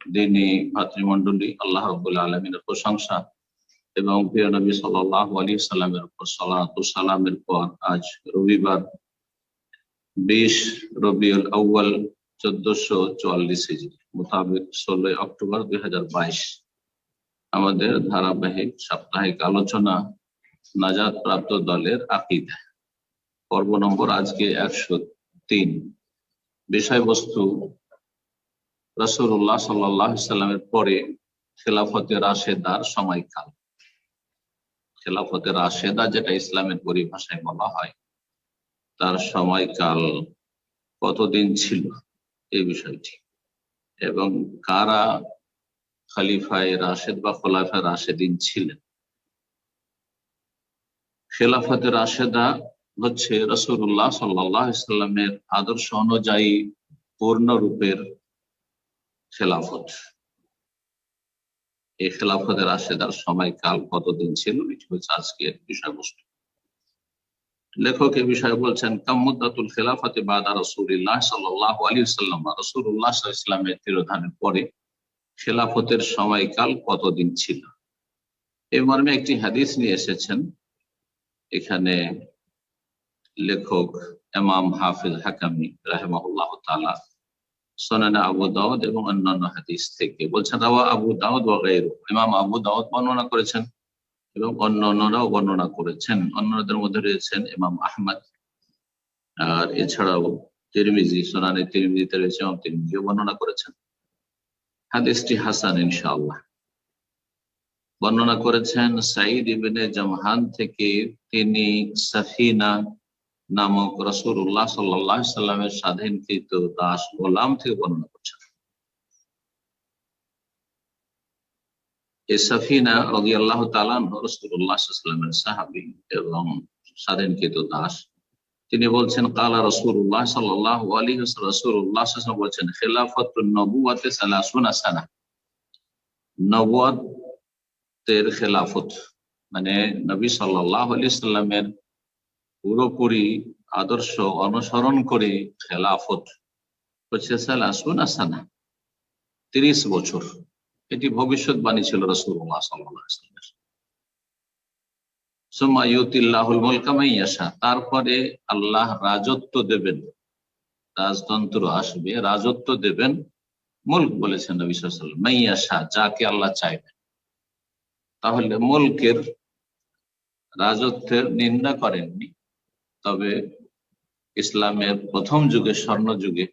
দিনী ভাতৃমন্ডলী আল্লাহ রবুল্লা আলমিনের প্রশংসা এবং প্রিয় নবী সাল্লাহ আলী সাল্লামের উপর সালাত পর আজ রবিবার বিশ রবিউল আউ্য়াল চোদ্দশো চুয়াল্লিশ মোতাবেক ষোলোই অক্টোবর দুই হাজার বাইশ। আমাদের ধারাবাহিক সাপ্তাহিক আলোচনা নাজাদ প্রাপ্ত দলের আকিদা। পর্ব নম্বর আজকে একশো তিন। বিষয়বস্তু রসুল্লাহ সাল্লামের পরে খেলাফতে রাশেদার সময়কাল। খেলাফতে রাশেদা যেটা ইসলামের পরিভাষায় বলা হয়, তার সময়কাল কতদিন ছিল? এই বিষয়টি। এবং কারা খালিফায় রাশেদ বা খোলাফায় রাশেদিন ছিলেন? খেলাফতে রাশেদা হচ্ছে রসুল্লাহ সাল্লাহ ইসলামের আদর্শ অনুযায়ী পূর্ণরূপের খেলাফত। এই খেলাফতের আশেদার সময়কাল কতদিন ছিল, এটি হচ্ছে আজকের বিষয়বস্তু। লেখক এ বিষয়ে বলছেন কামুদ্দাতুল খেলাফতে বাদা রসুল্লাহ সাল্লাহ আলী সাল্লাম রসুল্লাহ ইসলামের তিরোধানের পরে খেলাফতের সময়কাল কতদিন ছিল? এই মর্মে একটি হাদিস নিয়ে এসেছেন। এখানে লেখক এমাম হাফিজ হাকামি রাহেমাহুল্লাহ তালা সোনানা আবু দাউদ এবং অন্যান্য হাদিস থেকে। বলছেন, রাওয়া আবু দাউদ ওয়াগাইর ইমাম আবু দাউদ বর্ণনা করেছেন এবং অন্য অন্যরাও বর্ণনা করেছেন। অন্যদের মধ্যে রয়েছেন ইমাম আহমদ। আর এছাড়াও তিরমিজি, সোনানি তিরমিজিতে রয়েছে এবং তিরমিজিও বর্ণনা করেছেন। হাদিসটি হাসান, ইনশাআল্লাহ। বর্ণনা করেছেন সাইদ ইবিনে জামহান থেকে তিনি সাফিনা নামক রসুল্লাহ সাল্লাহ সাল্লামের স্বাধীনকৃত দাস গোলাম থেকে বর্ণনা করছেন। সাফিনা রবি আল্লাহ সাহাবি এবং স্বাধীনকৃত দাস। তিনি বলছেন, কালা রসুল্লাহ সাল্লাহ আলী রসুল্লাহ বলছেন খেলাফত নবুয়াতে সালাসুনা সানা। নবুয়াতের খেলাফত মানে নবী সাল্লাহ আলি সাল্লামের পুরোপুরি আদর্শ অনুসরণ করে খেলাফত হচ্ছে সালাসুন আসানা তিরিশ বছর। এটি ভবিষ্যৎবাণী ছিল রসুল্লাহ সাল্লাহ তারপরে আল্লাহ রাজত্ব দেবেন। রাজতন্ত্র আসবে, রাজত্ব দেবেন। মুল্ক বলেছেন নবী সাল্লাম মাইয়াশা যাকে আল্লাহ চাইবেন তাহলে মুলকের রাজত্বের নিন্দা করেননি। তবে ইসলামের প্রথম যুগে, স্বর্ণ যুগে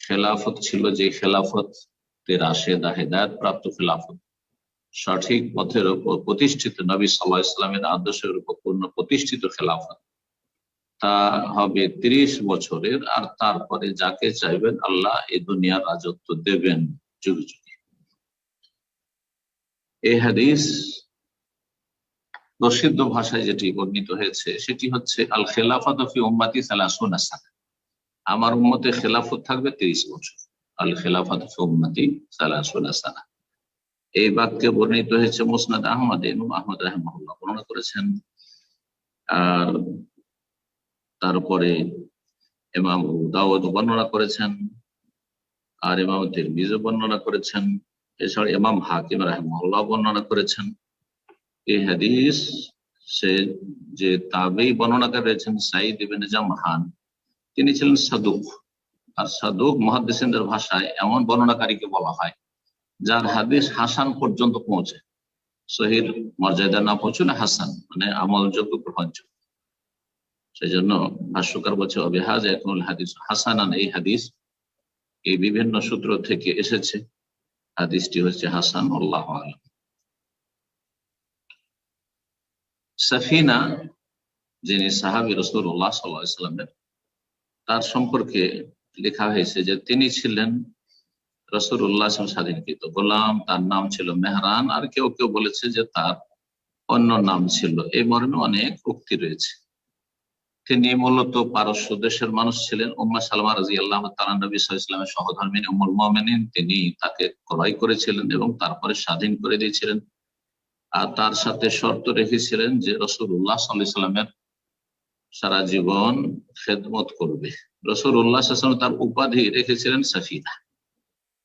খেলাফত ছিল যে খেলাফত রাশেদা হেদায়ত প্রাপ্ত খেলাফত। সঠিক পথের উপর প্রতিষ্ঠিত নবী সাল্লাহ ইসলামের আদর্শের উপর পূর্ণ প্রতিষ্ঠিত খেলাফত। তা হবে ত্রিশ বছরের আর তারপরে যাকে চাইবেন আল্লাহ এই দুনিয়ার রাজত্ব দেবেন যুগে যুগে। এই হাদিস প্রসিদ্ধ ভাষায় যেটি বর্ণিত হয়েছে, সেটি হচ্ছে আল খেলাফত উম্মাতি সালাসুন আসান আমার উম্মতে খেলাফত থাকবে তিরিশ বছর। আল খেলাফত উম্মাতি সালাসুন আসানা এই বাক্যে বর্ণিত হয়েছে মুসনাদ আহমদ এবং আহমদ রাহমাহুল্লাহ বর্ণনা করেছেন। আর তারপরে এমাম দাওয়াদ বর্ণনা করেছেন, আর এমাম তিরমিজও বর্ণনা করেছেন। এছাড়া এমাম হাকিম রাহমাহুল্লাহ বর্ণনা করেছেন। এই হাদিস, সে যে তাবেই বর্ণনাকার রয়েছেন সাইদ ইবেন জামহান, তিনি ছিলেন সাদুক। আর সাদুক মহাদেসেন্দ্রের ভাষায় এমন বর্ণনাকারীকে বলা হয়, যার হাদিস হাসান পর্যন্ত পৌঁছে। শহীদ মর্যাদা না পৌঁছলে হাসান মানে আমলযোগ্য গ্রহণযোগ্য। সেই জন্য ভাষ্যকার বলছে, অবিহাজ এখন হাদিস হাসানান এই হাদিস এই বিভিন্ন সূত্র থেকে এসেছে। হাদিসটি হচ্ছে হাসান, আল্লাহ আলম। সাফিনা, যিনি সাহাবি রসুল্লাহ সাল্লামের, তার সম্পর্কে লেখা হয়েছে যে তিনি ছিলেন রসুল্লাহ স্বাধীনকৃত। গোলাম, তার নাম ছিল মেহরান, আর কেউ কেউ বলেছে যে তার অন্য নাম ছিল। এই মর্মে অনেক উক্তি রয়েছে। তিনি মূলত পারস্য দেশের মানুষ ছিলেন। উম্মা সালমা রাজি আল্লাহ তালা নবী ইসলামের সহধর্মিনী উমুল মোমেনিন। তিনি তাকে ক্রয় করেছিলেন এবং তারপরে স্বাধীন করে দিয়েছিলেন। আর তার সাথে শর্ত রেখেছিলেন যে রসুল্লাহ সাল্লাহ সাল্লামের সারা জীবন খেদমত করবে। রসুল উল্লাহ তার উপাধি রেখেছিলেন সাফিনা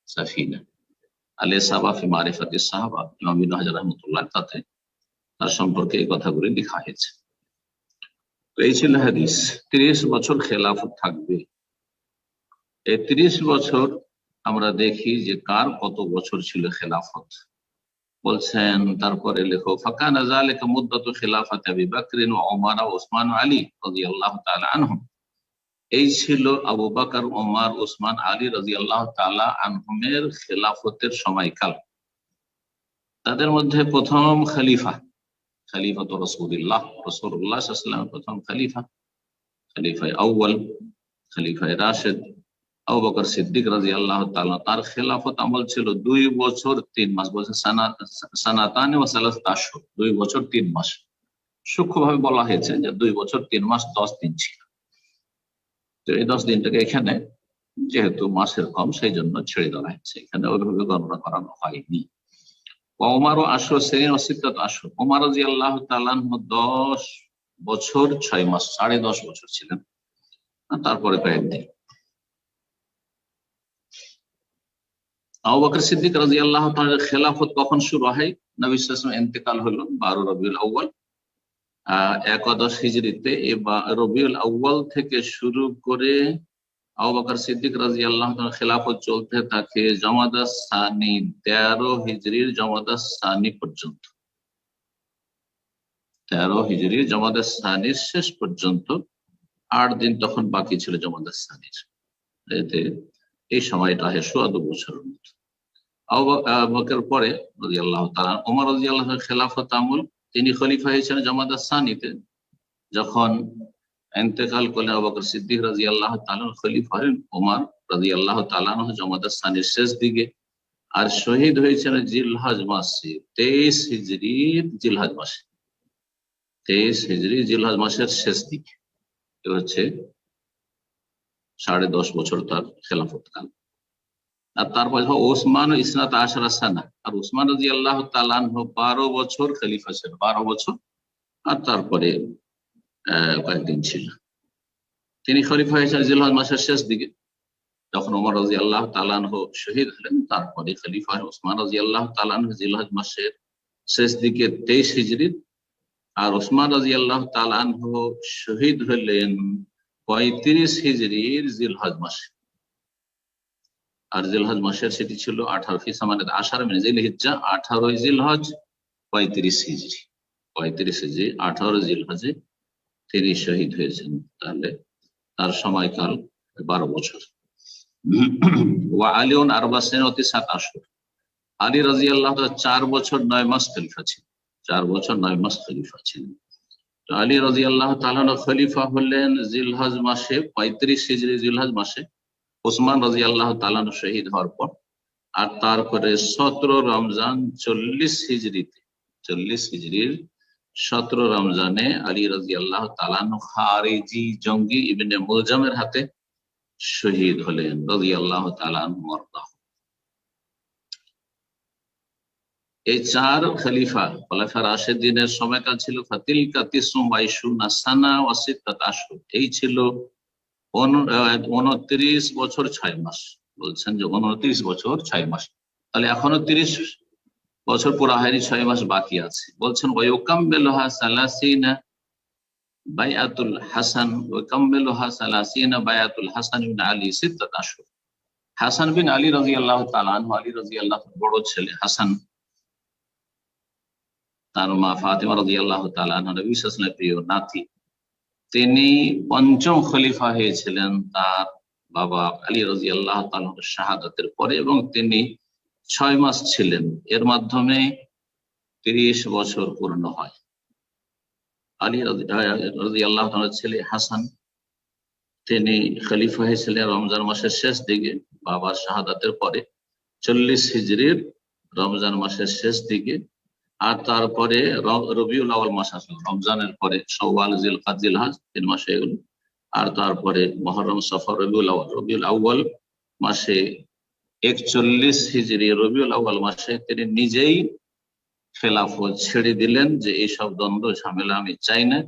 সাফিনা আলে সাবাফি মারিফাতি হাজার রহমতুল্লাহ, তাতে তার সম্পর্কে এই কথাগুলি লেখা হয়েছে। তো এই ছিল হাদিস। ত্রিশ বছর খেলাফত থাকবে। এই ত্রিশ বছর আমরা দেখি যে কার কত বছর ছিল খেলাফত। বলছেন তারপরে লেখো ফাঁকা নাজালেকা মুদ্দত খেলাফত আবি বাকরিন ওমার ওসমান আলী রাদিয়াল্লাহু তাআলা আনহুম এই ছিল আবু বাকর ওমর ওসমান আলী রাদিয়াল্লাহু তাআলা আনহুমের খেলাফতের সময়কাল। তাদের মধ্যে প্রথম খলিফা। খলিফা তো রসুল্লাহ রসুল্লাহ প্রথম খলিফা। খলিফায় আউ্বাল খলিফায় রাশেদ। আবু সিদ্দিক রাজি আল্লাহ তার খেলাফত আমল ছিল দুই বছর তিন মাস, বলছে সানাতানে ও সালাস্তাশর দুই বছর তিন মাস। সূক্ষ্মভাবে বলা হয়েছে যে দুই বছর তিন মাস দশ দিন ছিল। তো এই দশ দিনটাকে এখানে যেহেতু মাসের কম, সেই জন্য ছেড়ে দেওয়া হয়েছে। এখানে ওইভাবে গণনা করানো হয়নি। ওমারও আসো সেদিন অসিদ্ধাত আসো ওমার রাজি আল্লাহ তালান দশ বছর ছয় মাস, সাড়ে দশ বছর ছিলেন। তারপরে কয়েকদিন। আবু বকর সিদ্দিক রাজি আল্লাহ খেলাফত কখন শুরু হয়? নবী ইন্তেকাল হলো বারো রবিউল আউ্বাল একাদশ হিজড়িতে রবিউল আউ্বাল থেকে শুরু করে আবু বকর সিদ্দিক রাজি আল্লাহ খেলাফত চলতে থাকে জমাদা সানি তেরো হিজড়ির জমাদা সানি পর্যন্ত। তেরো হিজড়ির জমাদা সানির শেষ পর্যন্ত। আট দিন তখন বাকি ছিল জমাদা সানির এতে এই সময়টা হয় সোয়া দু বছরের মতো। বকের পরে রাজি আল্লাহ তালা ওমর রাজি আল্লাহ খেলাফত আমল, তিনি খলিফা হয়েছেন জামাত সানিতে যখন এতেকাল করলেন আবকর সিদ্দিক রাজি আল্লাহ তালান খলিফা হলেন ওমর রাজি আল্লাহ তালান জামাত সানির শেষ দিকে। আর শহীদ হয়েছেন জিলহাজ মাসে, তেইশ হিজড়ির জিলহাজ মাসে। তেইশ হিজড়ি জিলহাজ মাসের শেষ দিকে। হচ্ছে সাড়ে দশ বছর তার খেলাফত কাল। আর তারপর ওসমান ইসনাত আশরা সানা আর ওসমান রাজি আল্লাহ তালান বারো বছর খলিফা ছিল, বারো বছর। আর তারপরে কয়েকদিন ছিল। তিনি খলিফা হয়েছেন জিলহাজ মাসের শেষ দিকে যখন ওমর রাজি আল্লাহ তালানহ শহীদ হলেন, তারপরে খলিফা ওসমান রাজি আল্লাহ তালানহ জিলহাজ মাসের শেষ দিকে তেইশ হিজড়ির আর ওসমান রাজি আল্লাহ তালানহ শহীদ হলেন পঁয়ত্রিশ হিজড়ির জিলহাজ মাসে। আর জিলহজ মাসের সেটি ছিল আঠারো ফিসা মানে আষাঢ় মানে জিল হিজ্জা, আঠারোই জিলহজ, পঁয়ত্রিশ হিজড়ি পঁয়ত্রিশ হিজড়ি আঠারো জিলহজে তিনি শহীদ হয়েছেন। তাহলে তার সময়কাল বারো বছর। ওয়া আলিউন আরবাসেন অতি সাত আসর আলী রাজি আল্লাহ চার বছর নয় মাস খলিফা ছিল চার বছর নয় মাস খলিফা ছিলেন। তো আলী রাজি আল্লাহ তালান খলিফা হলেন জিলহজ মাসে, পঁয়ত্রিশ হিজড়ি জিলহজ মাসে ওসমান রাজি আল্লাহ তালান শহীদ হওয়ার পর আর তারপরে সতেরো রমজান চল্লিশ হিজড়িতে, চল্লিশ হিজড়ির সতেরো রমজানে আলী রাজি আল্লাহ তালান খারেজি জঙ্গি ইবিনে মুলজামের হাতে শহীদ হলেন রাজি আল্লাহ তালান মর্দাহ। এই চার খলিফা খলিফা রাশেদিনের সময়কাল ছিল ফাতিল কাতিসুম বাইশু নাসানা ওয়াসিদ এই ছিল উনত্রিশ বছর ছয় মাস বলছেন যে উনত্রিশ বছর ছয় মাস। তাহলে এখনও তিরিশ বছর পুরা হয়নি ছয় মাস বাকি আছে। বলছেন ওয়কাম বেলোহা সালাসিনা বায়াতুল হাসান ওয়কাম বেলোহা সালাসিনা বায়াতুল হাসান বিন আলী সিদ্দাত আশুর। হাসান বিন আলী রাজি আল্লাহ তালান আলী রাজি আল্লাহ বড় ছেলে হাসান। তার মা ফাতিমা রাজি আল্লাহ তালান নবী প্রিয় নাতি। তিনি পঞ্চম খলিফা হয়েছিলেন তার বাবা আলী রাজি আল্লাহ শাহাদাতের পরে এবং তিনি ছয় মাস ছিলেন। এর মাধ্যমে তিরিশ বছর পূর্ণ হয়। আলী রাজি আল্লাহ ছেলে হাসান, তিনি খলিফা হয়েছিলেন রমজান মাসের শেষ দিকে বাবার শাহাদাতের পরে। চল্লিশ হিজড়ির রমজান মাসের শেষ দিকে আর তারপরে রবিউল আওয়াল মাস আসলো, রমজানের পরে সওয়াল জিল কাজিল হাজ তিন মাসে এগুলো। আর তারপরে মহরম, সফর, রবিউল আওয়াল রবিউল আউ্য়াল মাসে একচল্লিশ হিজড়ি রবিউল আউ্য়াল মাসে তিনি নিজেই খেলাফত ছেড়ে দিলেন যে এইসব দ্বন্দ্ব, ঝামেলা আমি চাই না।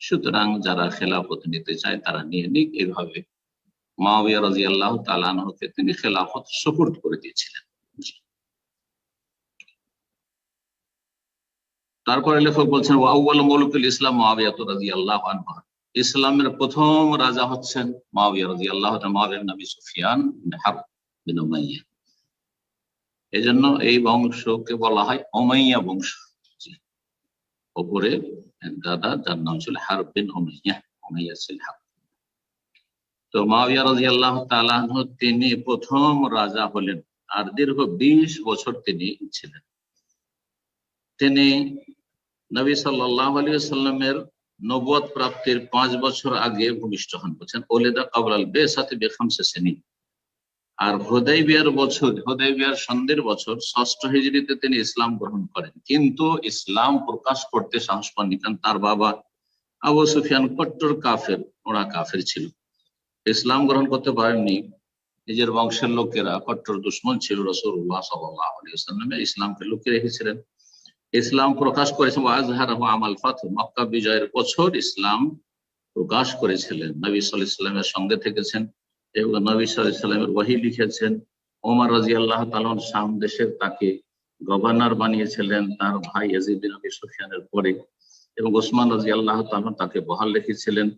সুতরাং যারা খেলাফত নিতে চায় তারা নিয়ে নিক। এইভাবে মাওয়াবিয়া রাজি আল্লাহ তালানহকে তিনি খেলাফত সুপুর্দ করে দিয়েছিলেন। তারপরে লেখক বলছেন ইসলাম আল্লাহ ইসলামের প্রথম রাজা হচ্ছেন রাজি আল্লাহ এই জন্য এই বংশকে বলা হয় ওমাইয়া বংশ। ওপরে দাদা, যার নাম ছিল হারব বিন ওমাইয়া ওমাইয়া ছিল হারব। তো মাওয়াবিয়া রাজি আল্লাহ তালাহ তিনি প্রথম রাজা হলেন। আর দীর্ঘ বিশ বছর তিনি ছিলেন। তিনি নবী সাল্লাহ আলী সাল্লামের নবদ প্রাপ্তির পাঁচ বছর আগে ভূমিষ্ঠ হন। বলছেন, ওলেদা কাবলাল বে সাথে বেখাম শ্রেণি আর হোদাই বিয়ার বছর হোদাই বিয়ার সন্ধির বছর ষষ্ঠ হিজড়িতে তিনি ইসলাম গ্রহণ করেন। কিন্তু ইসলাম প্রকাশ করতে সাহস পাননি, কারণ তার বাবা আবু সুফিয়ান কট্টর কাফের, ওরা কাফের ছিল। ইসলাম গ্রহণ করতে পারেননি, নিজের বংশের লোকেরা কট্টর দুশ্মন ছিল রসুল্লাহ সাল্লাহ ইসলামকে লুকিয়ে রেখেছিলেন। ইসলাম প্রকাশ করেছেন আমাল ফাত মক্কা বিজয়ের বছর ইসলাম প্রকাশ করেছিলেন। নবী সাল্লাহ ইসলামের সঙ্গে থেকেছেন এবং নবী সাল্লাহ ইসলামের ওয়াহি লিখেছেন। ওমর রাজি আল্লাহ তালন শাম দেশের তাকে গভর্নর বানিয়েছিলেন, তার ভাই ইয়াজিদ নবী সুফিয়ানের পরে। এবং ওসমান রাজি আল্লাহ তালন তাকে বহাল রেখেছিলেন।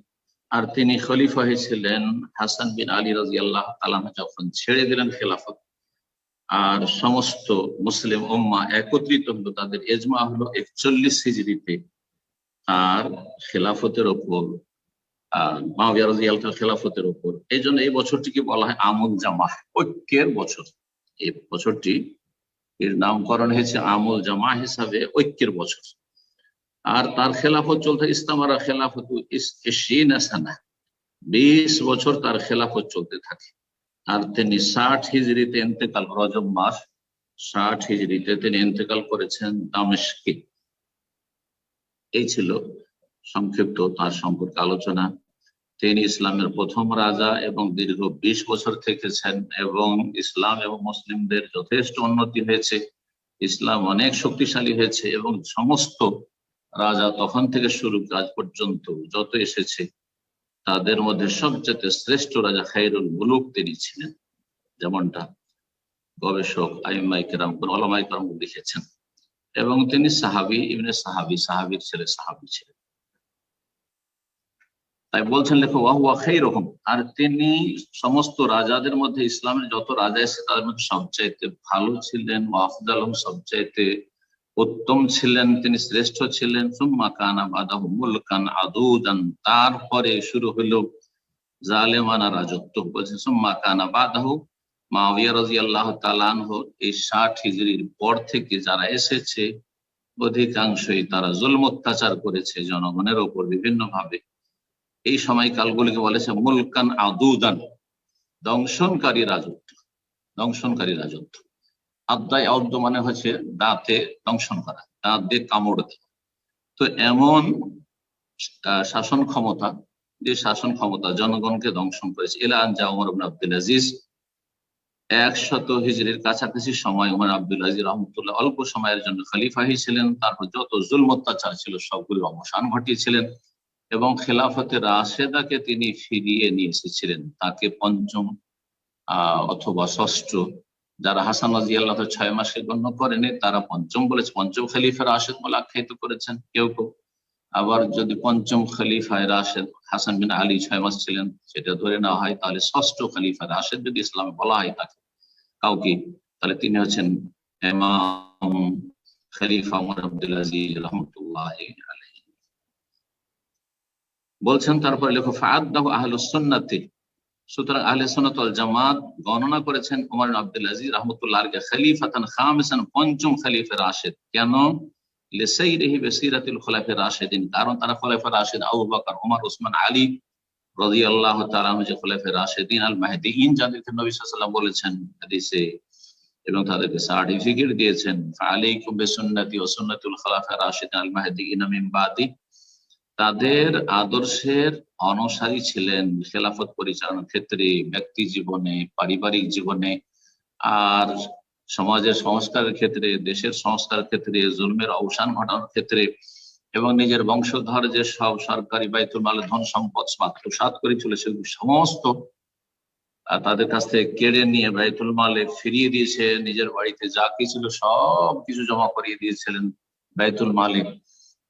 আর তিনি খলিফা হয়েছিলেন হাসান বিন আলী রাজি আল্লাহ তালান যখন ছেড়ে দিলেন খেলাফত আর সমস্ত মুসলিম উম্মা একত্রিত হলো, তাদের এজমা হলো একচল্লিশ হিজড়িতে আর খেলাফতের ওপর খেলাফতের ওপর। এই জন্য এই বছরটিকে বলা হয় আমল জামা ঐক্যের বছর। এই বছরটি এর নামকরণ হয়েছে আমল জামা হিসাবে ঐক্যের বছর। আর তার খেলাফত চলতে ইস্তামারা খেলাফত বিশ বছর তার খেলাফত চলতে থাকে। আর তিনি ষাট হিজড়িতে ইন্তেকাল, রজব মাস, ষাট হিজড়িতে তিনি ইন্তেকাল করেছেন দামেশকে। এই ছিল সংক্ষিপ্ত তার সম্পর্কে আলোচনা। তিনি ইসলামের প্রথম রাজা এবং দীর্ঘ বিশ বছর থেকেছেন এবং ইসলাম এবং মুসলিমদের যথেষ্ট উন্নতি হয়েছে। ইসলাম অনেক শক্তিশালী হয়েছে এবং সমস্ত রাজা তখন থেকে শুরু আজ পর্যন্ত যত এসেছে তাদের মধ্যে সবচেয়ে শ্রেষ্ঠ রাজা খাইরুল মুলুক তিনি ছিলেন। যেমনটা গবেষক আইমাইকেরাম অলমাইকেরাম লিখেছেন। এবং তিনি সাহাবি, ইবনে সাহাবি, সাহাবির ছেলে সাহাবি ছিলেন। তাই বলছেন লেখক ওয়াহুয়া খাই রকম আর তিনি সমস্ত রাজাদের মধ্যে ইসলামের যত রাজা এসে তাদের মধ্যে সবচাইতে ভালো ছিলেন ওয়াফদালম সবচাইতে উত্তম ছিলেন, তিনি শ্রেষ্ঠ ছিলেন। সুম্মা কানা বাদাহু মুলকান আদুদান। তারপরে শুরু হলো জালেমানা রাজত্ব। বলছেন, সুম্মা কানা বাদাহু, মাওয়াবিয়া রাদিয়াল্লাহু তাআলা আনহু, এই 60 হিজরির পর থেকে যারা এসেছে, অধিকাংশই তারা জুলম অত্যাচার করেছে জনগণের ওপর বিভিন্ন ভাবে এই সময়কালগুলিকে বলেছে মুলকান আদুদান, দংশনকারী রাজত্ব দংশনকারী রাজত্ব। আদায় অর্ধ মানে হচ্ছে দাঁতে দংশন করা, দাঁত দিয়ে কামড় দেওয়া। তো এমন শাসন ক্ষমতা, যে শাসন ক্ষমতা জনগণকে দংশন করেছে। এলা আনজা উমর আব্দুল আজিজ, একশত হিজড়ির কাছাকাছি সময় উমর আব্দুল আজিজ রহমতুল্লাহ অল্প সময়ের জন্য খালিফা হয়েছিলেন তারপর যত জুল অত্যাচার ছিল সবগুলির অবসান ঘটিয়েছিলেন এবং খেলাফতে রাশেদাকে তিনি ফিরিয়ে নিয়ে এসেছিলেন। তাকে পঞ্চম অথবা ষষ্ঠ যারা হাসান রাজি আল্লাহ ছয় মাসে গণ্য করেনি, তারা পঞ্চম বলেছে, পঞ্চম খলিফা রাশেদ বলে আখ্যায়িত করেছেন, কেউ কেউ। আবার যদি পঞ্চম খলিফায় রাশেদ হাসান বিন আলী ছয় মাস ছিলেন, সেটা ধরে নেওয়া হয়, তাহলে ষষ্ঠ খলিফা রাশেদ যদি ইসলামে বলা হয় তাকে, কাউকে, তাহলে তিনি হচ্ছেন ইমাম খলিফা উমর আব্দুল আজিজ রহমতুল্লাহ বলছেন, তারপরে লেখো ফায়াদাহ আহলুসন্নাতি সুতরাং আহলে সুন্নাত ওয়াল জামাত গণনা করেছেন ওমর আব্দুল আজিজ রাহমাতুল্লাহকে খলিফাতান খামিসান, পঞ্চম খলিফা রাশিদ। কেন? লিসাইরিহি বিসিরাতিল খুলাফা রাশিদিন, কারণ তারা খুলাফা রাশিদ আবু বকর ওমর ওসমান আলী রাদিয়াল্লাহু তাআলা যে খুলাফা রাশিদিন আল মাহদিয়িন যাদেরকে নবী ওয়াসাল্লাম বলেছেন হাদিসে, এবং তাদেরকে সার্টিফিকেট দিয়েছেন আলাইকুম বিসুন্নতি ও সুন্নাতুল খালাফা রাশিদিন আল মাহদিয়িন মিন বাদি। তাদের আদর্শের অনুসারী ছিলেন খেলাফত পরিচালনার ক্ষেত্রে, ব্যক্তি জীবনে, পারিবারিক জীবনে, আর সমাজের সংস্কারের ক্ষেত্রে, দেশের সংস্কারের ক্ষেত্রে, জুলমের অবসান ঘটানোর ক্ষেত্রে, এবং নিজের বংশধর যে সব সরকারি বাইতুল মাল ধন সম্পদ আত্মসাত করে চলেছে, সমস্ত তাদের কাছ থেকে কেড়ে নিয়ে বাইতুল মালে ফিরিয়ে দিয়েছে, নিজের বাড়িতে যা কি ছিল সব কিছু জমা করিয়ে দিয়েছিলেন বাইতুল মালিক।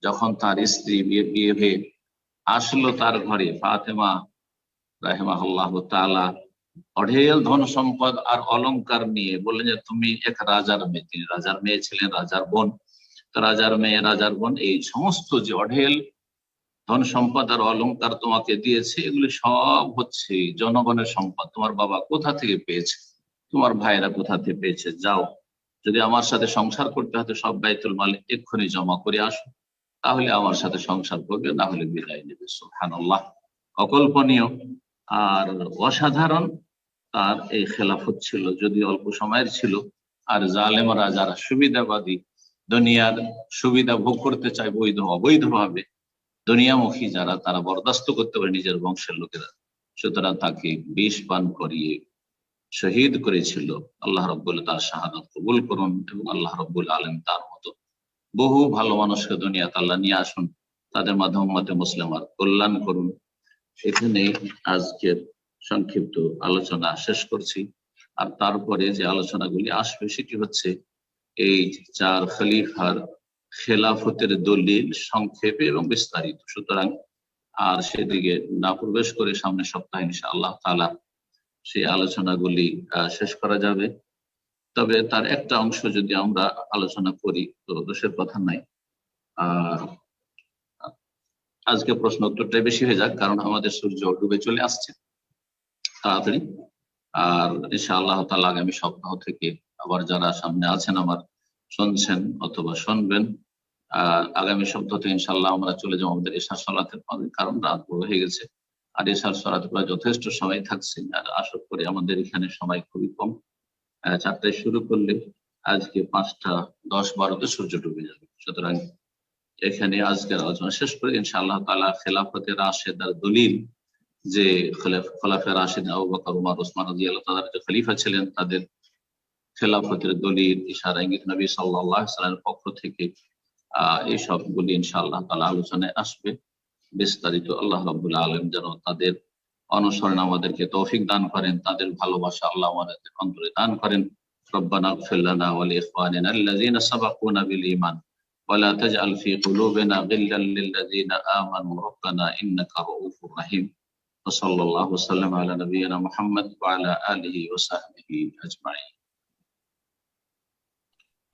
যখন তার স্ত্রী বিয়ে হয়ে আসলো তার ঘরে, ফাতেমা রাহেমাহুল্লাহ তালা অঢেল ধন সম্পদ আর অলংকার নিয়ে বললেন যে, তুমি এক রাজার মেয়ে, তিনি রাজার মেয়ে ছিলেন, রাজার বোন। রাজার মেয়ে, রাজার বোন, এই সমস্ত যে অঢেল ধন সম্পদ আর অলংকার তোমাকে দিয়েছে, এগুলি সব হচ্ছে জনগণের সম্পদ। তোমার বাবা কোথা থেকে পেয়েছে? তোমার ভাইয়েরা কোথা থেকে পেয়েছে? যাও, যদি আমার সাথে সংসার করতে হতো সব বাইতুল মাল এক্ষুনি জমা করে আসো। তাহলে আমার সাথে সংসার করবে, না হলে বিদায় নেবে সুহানাল্লাহ অকল্পনীয় আর অসাধারণ তার এই খেলাফত ছিল, যদি অল্প সময়ের ছিল। আর জালেমরা যারা সুবিধাবাদী, দুনিয়ার সুবিধা ভোগ করতে চায় বৈধ, অবৈধভাবে, দুনিয়ামুখী যারা, তারা বরদাস্ত করতে পারে নিজের বংশের লোকেরা। সুতরাং তাকে বিষ পান করিয়ে শহীদ করেছিল। আল্লাহ রব্বুল তার শাহাদত কবুল করুন এবং আল্লাহ রব্বুল আলম তার মতো বহু ভালো মানুষকে দুনিয়া তাল্লাহ নিয়ে আসুন। তাদের মাধ্যমে মুসলিম আর কল্যাণ করুন। এখানে আজকের সংক্ষিপ্ত আলোচনা শেষ করছি। আর তারপরে যে আলোচনাগুলি আসবে সেটি হচ্ছে এই চার খলিফার খেলাফতের দলিল সংক্ষেপে এবং বিস্তারিত। সুতরাং আর সেদিকে না প্রবেশ করে সামনে সপ্তাহে আল্লাহ তালা সেই আলোচনাগুলি শেষ করা যাবে। তবে তার একটা অংশ যদি আমরা আলোচনা করি, তো দোষের কথা নাই। আজকে প্রশ্ন উত্তরটাই বেশি হয়ে যাক, কারণ আমাদের সূর্য ডুবে চলে আসছে তাড়াতাড়ি। আর ইনশা আল্লাহ তালা আগামী সপ্তাহ থেকে আবার যারা সামনে আছেন, আমার শুনছেন অথবা শুনবেন আগামী সপ্তাহ থেকে ইনশাল্লাহ আমরা চলে যাব আমাদের এশার সলাতের কারণ রাত বড় হয়ে গেছে। আর এশার সলাত যথেষ্ট সময় থাকছে, আর আশা করি আমাদের এখানে সময় খুবই কম। চারটায় শুরু করলে আজকে পাঁচটা, দশ, বারোতে সূর্য ডুবে যাবে। সুতরাং এখানে আজকের আলোচনা শেষ করে। ইনশাআল্লাহ তালা খেলাফতের রাশেদার দলিল যে খোলাফের রাশেদ আবু বকর, উমার, ওসমান রাজি আল্লাহ তাদের যে খলিফা ছিলেন, তাদের খেলাফতের দলিল, ইশারা, ইঙ্গিত নবী সাল্লাহ সাল্লামের পক্ষ থেকে, আহ, এই সবগুলি ইনশাআল্লাহ তালা আলোচনায় আসবে। বিস্তারিত আল্লাহ রবুল্লা আলম যেন তাদের অনুসরণ আমাদেরকে তৌফিক দান করেন তাদের ভালোবাসা আল্লাহ আমাদের অন্তরে দান করেন ربنا اغفر لنا ولإخواننا الذين سبقونا بالإيمان ولا تجعل في قلوبنا غلا للذين آمنوا ربنا إنك رؤوف رحيم وصلى الله وسلم على نبينا محمد وعلى آله وصحبه أجمعين